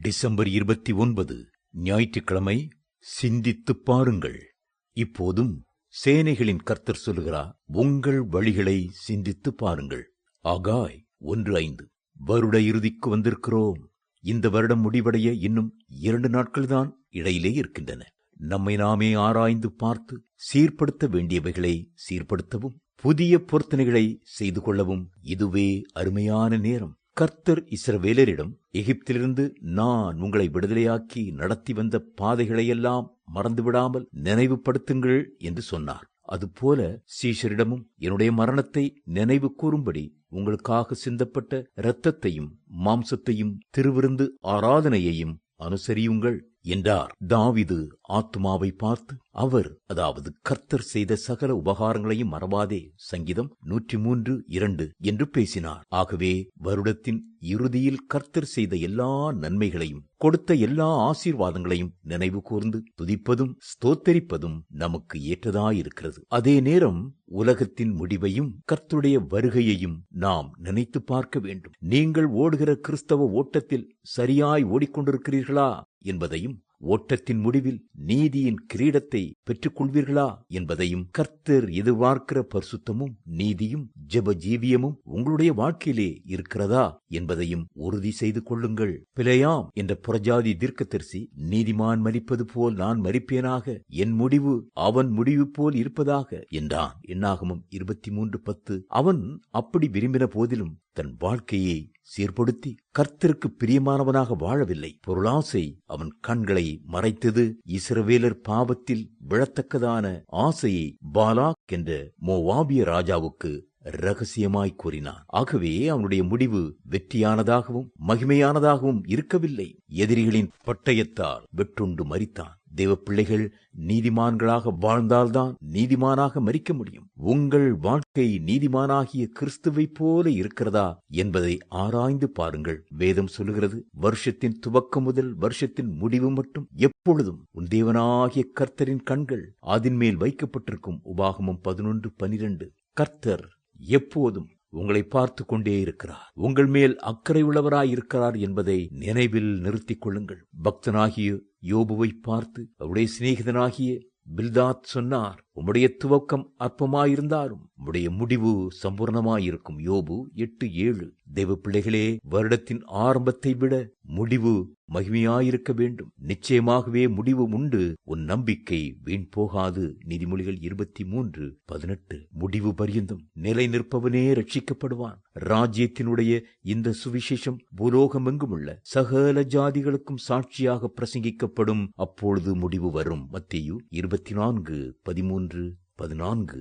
December இருபத்தி ஒன்பது ஞாயிற்றுக்கிழமை சிந்தித்துப் பாருங்கள். இப்போதும் சேனைகளின் கர்த்தர் சொல்லுகிறார் உங்கள் வழிகளை சிந்தித்துப் பாருங்கள். ஆகாய் ஒன்று ஐந்து வருட இறுதிக்கு வந்திருக்கிறோம். இந்த வருடம் முடிவடைய இன்னும் இரண்டு நாட்கள்தான் இடையிலே இருக்கின்றன. நம்மை நாமே ஆராய்ந்து பார்த்து சீர்படுத்த வேண்டியவைகளை சீர்படுத்தவும் புதிய பொருத்தனைகளை செய்து கொள்ளவும் இதுவே அருமையான நேரம். கர்த்தர் இஸ்ரவேலரிடம் எகிப்திலிருந்து நான் உங்களை விடுதலையாக்கி நடத்தி வந்த பாதைகளையெல்லாம் மறந்துவிடாமல் நினைவுபடுத்துங்கள் என்று சொன்னார். அதுபோல சீஷரிடமும் என்னுடைய மரணத்தை நினைவு கூறும்படி உங்களுக்காக சிந்தப்பட்ட இரத்தத்தையும் மாம்சத்தையும் திருவிருந்து ஆராதனையையும் அனுசரியுங்கள். என்றார். தாவிது ஆத்மாவை பார்த்து அவர் அதாவது கர்த்தர் செய்த சகல உபகாரங்களையும் மறவாதே சங்கீதம் நூற்றி மூன்று இரண்டு என்று பேசினார். ஆகவே வருடத்தின் இறுதியில் கர்த்தர் செய்த எல்லா நன்மைகளையும் கொடுத்த எல்லா ஆசீர்வாதங்களையும் நினைவு கூர்ந்து துதிப்பதும் ஸ்தோத்தரிப்பதும் நமக்கு ஏற்றதாயிருக்கிறது. அதே நேரம் உலகத்தின் முடிவையும் கர்த்துடைய வருகையையும் நாம் நினைத்து பார்க்க வேண்டும். நீங்கள் ஓடுகிற கிறிஸ்தவ ஓட்டத்தில் சரியாய் ஓடிக்கொண்டிருக்கிறீர்களா? என்பதையும் ஓட்டத்தின் முடிவில் நீதியின் கிரீடத்தை பெற்றுக்கொள்வீர்களா என்பதையும் கர்த்தர் எதிர்பார்க்கிற பரிசுத்தமும் நீதியும் ஜெப ஜீவியமும் உங்களுடைய வாழ்க்கையிலே இருக்கிறதா என்பதையும் உறுதி செய்து கொள்ளுங்கள். பிழையாம் என்ற புறஜாதி தீர்க்கதரிசி நீதிமான் மறிப்பது போல் நான் மறிப்பேனாக என் முடிவு அவன் முடிவு போல் இருப்பதாக என்றான். என்னாகமும் இருபத்தி மூன்று பத்து அவன் அப்படி விரும்பின போதிலும் தன் வாழ்க்கையை சீர்படுத்தி கர்த்தருக்கு பிரியமானவனாக வாழவில்லை. பொருளாசை அவன் கண்களை மறைத்தது இஸ்ரவேலர் பாவத்தில் விழத்தக்கதான ஆசையை பாலாக் என்ற மோவாபிய ராஜாவுக்கு ரகசியமாய் கூறினான். ஆகவே அவனுடைய முடிவு வெற்றியானதாகவும் மகிமையானதாகவும் இருக்கவில்லை. எதிரிகளின் பட்டயத்தால் வெற்றுண்டு மறித்தான் தேவ பிள்ளைகள் நீதிமான்களாக வாழ்ந்தால்தான் நீதிமானாக மறிக்க முடியும். உங்கள் வாழ்க்கை நீதிமானாகிய கிறிஸ்துவை போல இருக்கிறதா என்பதை ஆராய்ந்து பாருங்கள். வேதம் சொல்லுகிறது வருஷத்தின் துவக்கம் முதல் வருஷத்தின் முடிவு மட்டும் எப்பொழுதும் உன் தேவனாகிய கர்த்தரின் கண்கள் அதன் மேல் வைக்கப்பட்டிருக்கும். உபாகமம் பதினொன்று பனிரெண்டு. கர்த்தர் எப்போதும் உங்களை பார்த்து கொண்டே இருக்கிறார். உங்கள் மேல் அக்கறை உள்ளவராய் இருக்கிறார் என்பதை நினைவில் நிறுத்திக் கொள்ளுங்கள். பக்தனாகிய யோபுவை பார்த்து அவருடைய சிநேகிதனாகிய பில்தாத் சொன்னார் உம்முடைய துவக்கம் அற்பமாயிருந்தாலும் உம்முடைய முடிவு சம்பூர்ணமாயிருக்கும். யோபு எட்டு ஏழு. தெய்வ பிள்ளைகளே வருடத்தின் ஆரம்பத்தை விட முடிவு மகிமையாயிருக்க வேண்டும். நிச்சயமாகவே முடிவு உண்டு. உன் நம்பிக்கை வீண் போகாது. நீதிமொழிகள் இருபத்தி மூன்று பதினெட்டு. முடிவு பரியந்தம். நிலை நிற்பவனே ரட்சிக்கப்படுவான் ராஜ்யத்தினுடைய இந்த சுவிசேஷம் பூலோகமெங்கும் உள்ள சகல ஜாதிகளுக்கும் சாட்சியாக பிரசங்கிக்கப்படும். அப்பொழுது முடிவு வரும். மத்தியு இருபத்தி நான்கு பதிமூன்று பதினான்கு.